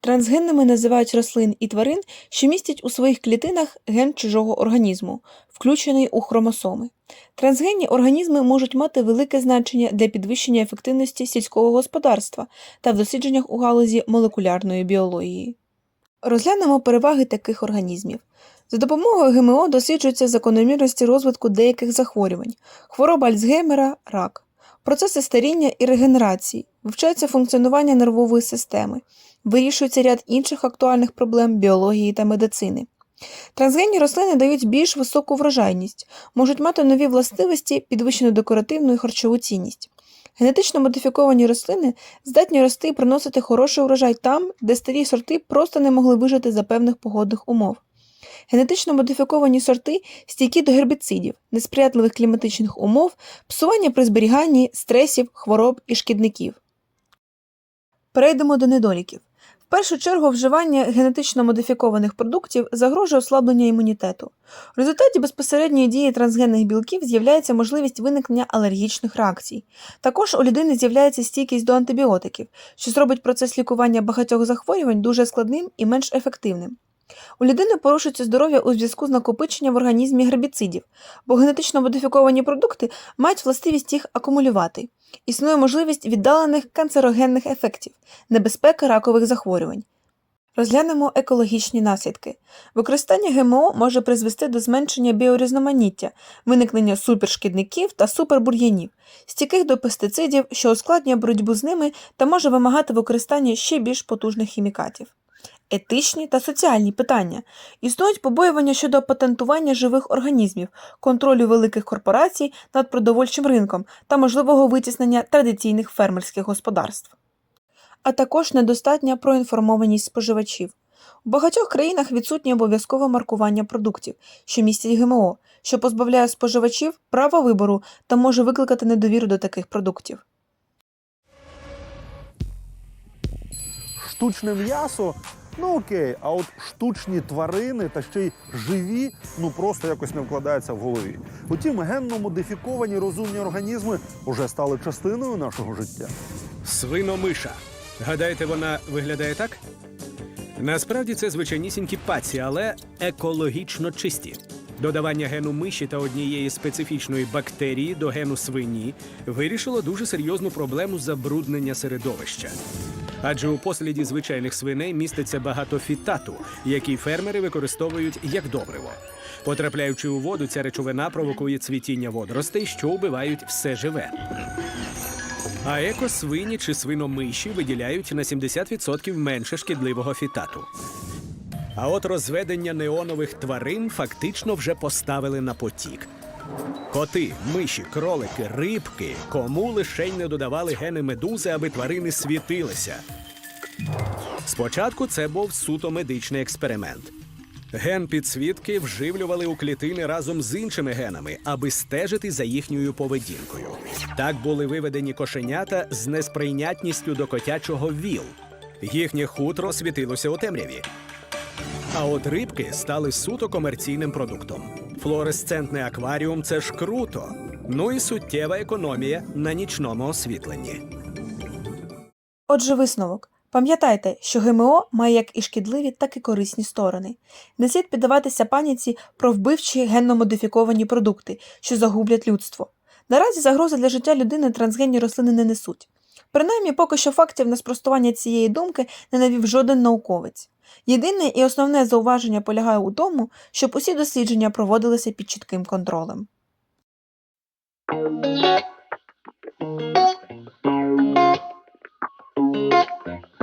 Трансгенними називають рослин і тварин, що містять у своїх клітинах ген чужого організму, включений у хромосоми. Трансгенні організми можуть мати велике значення для підвищення ефективності сільського господарства та в дослідженнях у галузі молекулярної біології. Розглянемо переваги таких організмів. За допомогою ГМО досліджуються закономірності розвитку деяких захворювань, хвороба Альцгеймера, рак, процеси старіння і регенерації, вивчається функціонування нервової системи, вирішується ряд інших актуальних проблем біології та медицини. Трансгенні рослини дають більш високу врожайність, можуть мати нові властивості, підвищену декоративну і харчову цінність. Генетично модифіковані рослини здатні рости і приносити хороший урожай там, де старі сорти просто не могли вижити за певних погодних умов. Генетично модифіковані сорти стійкі до гербіцидів, несприятливих кліматичних умов, псування при зберіганні, стресів, хвороб і шкідників. Перейдемо до недоліків. В першу чергу вживання генетично модифікованих продуктів загрожує ослаблення імунітету. В результаті безпосередньої дії трансгенних білків з'являється можливість виникнення алергічних реакцій. Також у людини з'являється стійкість до антибіотиків, що зробить процес лікування багатьох захворювань дуже складним і менш ефективним. У людини порушується здоров'я у зв'язку з накопиченням в організмі гербіцидів, бо генетично модифіковані продукти мають властивість їх акумулювати. Існує можливість віддалених канцерогенних ефектів, небезпеки ракових захворювань. Розглянемо екологічні наслідки. Використання ГМО може призвести до зменшення біорізноманіття, виникнення супершкідників та супербур'янів, стійких до пестицидів, що ускладнює боротьбу з ними та може вимагати використання ще більш потужних хімікатів. Етичні та соціальні питання. Існують побоювання щодо патентування живих організмів, контролю великих корпорацій над продовольчим ринком та можливого витіснення традиційних фермерських господарств. А також недостатня проінформованість споживачів. У багатьох країнах відсутнє обов'язкове маркування продуктів, що містять ГМО, що позбавляє споживачів права вибору та може викликати недовіру до таких продуктів. штучне м'ясо. Ну окей, а от штучні тварини та ще й живі, ну просто якось не вкладається в голові. Утім, генно модифіковані розумні організми вже стали частиною нашого життя. Свиномиша. Гадаєте, вона виглядає так? Насправді це звичайнісінькі паці, але екологічно чисті. Додавання гену миші та однієї специфічної бактерії до гену свині вирішило дуже серйозну проблему забруднення середовища. Адже у посліді звичайних свиней міститься багато фітату, який фермери використовують як добриво. Потрапляючи у воду, ця речовина провокує цвітіння водоростей, що вбивають все живе. А екосвині чи свиномиші виділяють на 70% менше шкідливого фітату. А от розведення неонових тварин фактично вже поставили на потік. Коти, миші, кролики, рибки, кому лишень не додавали гени медузи, аби тварини світилися. Спочатку це був суто медичний експеримент. Ген підсвітки вживлювали у клітини разом з іншими генами, аби стежити за їхньою поведінкою. Так були виведені кошенята з несприйнятністю до котячого ВІЛ. Їхнє хутро світилося у темряві. А от рибки стали суто комерційним продуктом. Флуоресцентний акваріум це ж круто. Ну і суттєва економія на нічному освітленні. Отже, висновок. Пам'ятайте, що ГМО має як і шкідливі, так і корисні сторони. Не слід піддаватися паніці про вбивчі генно-модифіковані продукти, що загублять людство. Наразі загрози для життя людини трансгенні рослини не несуть. Принаймні, поки що фактів на спростування цієї думки не навів жоден науковець. Єдине і основне зауваження полягає у тому, щоб усі дослідження проводилися під чітким контролем. Thank you.